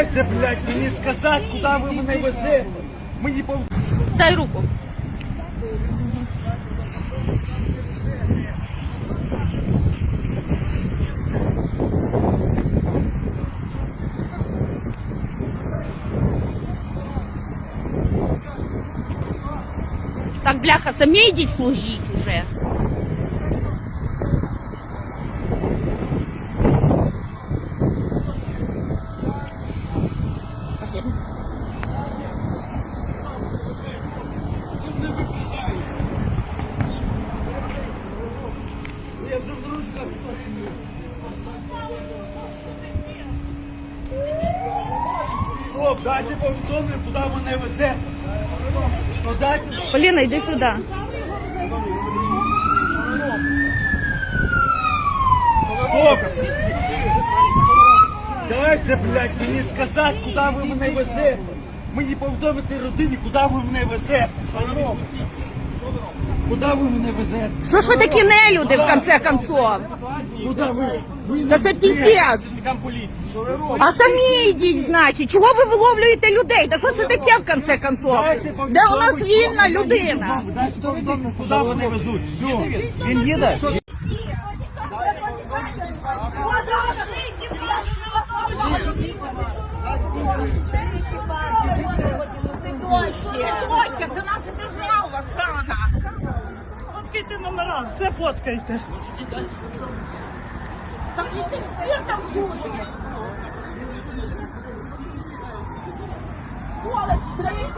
Дайте, блядь, мені сказати, куди ви мене везете. Мені пов... Дай руку. Так, бляха, самі йдіть служіть уже. Стоп, дайте повідомлення, куди мене везете. Ну. Поліна, йди сюди. Стоп! Дайте, блядь, мені сказати, куди ви мене везете. Мені повідомити родині, куди ви мене везете. Куди ви мене везете? Що ж ви такі нелюди, в конце концов? Куди ви? ви Та це піздець. Що ви робите? А самі йдіть, значить. Чого ви виловлюєте людей? Та що це таке в конце концов? Де у нас вільна людина? Дайте повідомлення, куди мене везуть. Все. Він їде. Це срана. Фоткайте номера, все фоткайте. Так і ти там служиш. Сволоч, троїх